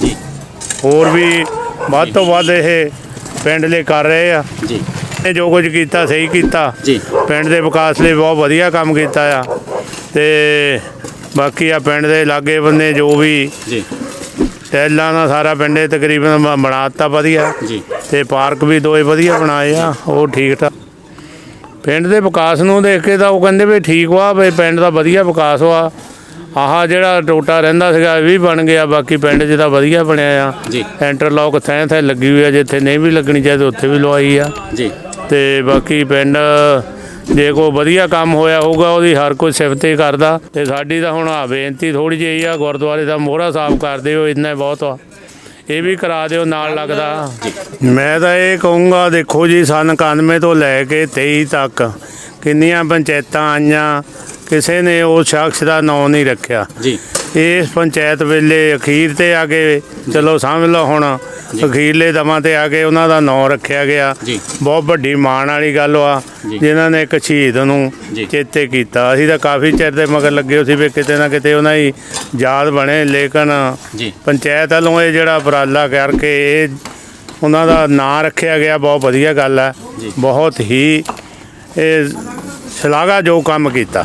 ਜੀ। ਹੋਰ ਵੀ ਵੱਧ ਤੋਂ ਵੱਧ ਇਹ ਪਿੰਡ ਲਈ ਕਰ ਰਹੇ ਆ। ਜੀ। ਇਹ ਜੋ ਕੁਝ ਕੀਤਾ ਸਹੀ ਕੀਤਾ। ਜੀ। ਪਿੰਡ ਦੇ ਵਿਕਾਸ ਲਈ ਬਹੁਤ ਵਧੀਆ ਕੰਮ ਕੀਤਾ ਆ। ਤੇ ਬਾਕੀ ਆ ਪਿੰਡ ਦੇ ਲਾਗੇ ਬੰਦੇ ਜੋ ਵੀ ਜੀ। ਟੈਲਾਂ ਦਾ ਸਾਰਾ ਪਿੰਡੇ ਤਕਰੀਬਨ ਬ- ਬਣਾ ਦਿੱਤਾ ਵਧੀਆ। ਜੀ। ਤੇ ਪਾਰਕ ਵੀ ਦੋਏ ਵਧੀਆ ਬਣਾਏ ਆ ਉਹ ਠੀਕ ਠਾਕ। ਪਿੰਡ ਦੇ ਵਿਕਾਸ ਨੂੰ ਦੇਖ ਕੇ ਤਾਂ ਉਹ ਕਹਿੰਦੇ ਵੀ ਠੀਕ ਵਾ ਵੀ ਪਿੰਡ ਦਾ ਵਧੀਆ ਵਿਕਾਸ ਵਾ। ਆਹ ਜਿਹੜਾ ਟੋਟਾ ਰਹਿੰਦਾ ਸੀਗਾ ਇਹ ਵੀ ਬਣ ਗਿਆ ਬਾਕੀ ਪਿੰਡ 'ਚ ਤਾਂ ਵਧੀਆ ਬਣਿਆ ਆ। ਜੀ। ਇੰਟਰਲੌਕ ਥੈਂ ਥੈਂ ਲੱਗੀ ਹੋਈ ਆ ਜਿੱਥੇ ਨਹੀਂ ਵੀ ਲੱਗਣੀ ਚਾਹੀਦੀ ਉੱਥੇ ਵੀ ਲਵਾਈ ਆ। ਜੀ। ਤੇ ਬਾਕੀ ਪਿੰਡ ਜੇ ਕੋਈ ਵਧੀਆ ਕੰਮ ਹੋਇਆ ਹੋਊਗਾ ਉਹਦੀ ਹਰ ਕੋਈ ਸਿਫਤ ਹੀ ਕਰਦਾ। ਤੇ ਸਾਡੀ ਤਾਂ ਹੁਣ ਆ ਬੇਨਤੀ ਥੋੜੀ ਜਿਹੀ ਆ ਗੁਰਦੁਆਰੇ ਦਾ ਮੋਹਰਾ ਸਾਫ਼ ਕਰ ਦਿਓ ਇੰਨਾ ਹੀ ਬਹੁਤ ਆ। ਇਹ ਵੀ ਕਰਾ ਦਿਓ ਨਾਲ ਲੱਗਦਾ। ਮੈਂ ਤਾਂ ਇਹ ਕਹੂੰਗਾ ਦੇਖੋ ਜੀ ਸਨ 91 ਤੋਂ ਲੈ ਕੇ 23 ਤੱਕ ਕਿੰਨੀਆਂ ਪੰਚਾਇਤਾਂ ਆਈਆਂ ਕਿਸੇ ਨੇ ਉਹ ਸ਼ਖਸ ਦਾ ਨਾਂ ਨਹੀਂ ਰੱਖਿਆ। ਜੀ। ਇਸ ਪੰਚਾਇਤ ਵੇਲੇ ਅਖੀਰ ਤੇ ਆ ਕੇ ਚਲੋ ਸਮਝ ਲਓ ਹੁਣ ਅਖੀਰਲੇ ਦਮਾਂ ਤੇ ਆ ਕੇ ਉਹਨਾਂ ਦਾ ਨਾਂ ਰੱਖਿਆ ਗਿਆ। ਬਹੁਤ ਵੱਡੀ ਮਾਣ ਵਾਲੀ ਗੱਲ ਆ। ਜਿਨ੍ਹਾਂ ਨੇ ਇੱਕ ਸ਼ਹੀਦ ਨੂੰ। ਚੇਤੇ ਕੀਤਾ। ਅਸੀਂ ਤਾਂ ਕਾਫੀ ਚਿਰ ਦੇ ਮਗਰ ਲੱਗੇ ਸੀ ਵੀ ਕਿਤੇ ਨਾ ਕਿਤੇ ਉਹਨਾਂ ਦੀ ਯਾਦ ਬਣੇ ਲੇਕਿਨ ਪੰਚਾਇਤ ਵੱਲੋਂ ਇਹ ਜਿਹੜਾ ਉਪਰਾਲਾ ਕਰਕੇ ਇਹ ਉਹਨਾਂ ਦਾ ਨਾਂ ਰੱਖਿਆ ਗਿਆ ਬਹੁਤ ਵਧੀਆ ਗੱਲ ਹੈ। ਬਹੁਤ ਹੀ ਇਹ ਸ਼ਲਾਘਾ ਜੋ ਕੰਮ ਕੀਤਾ।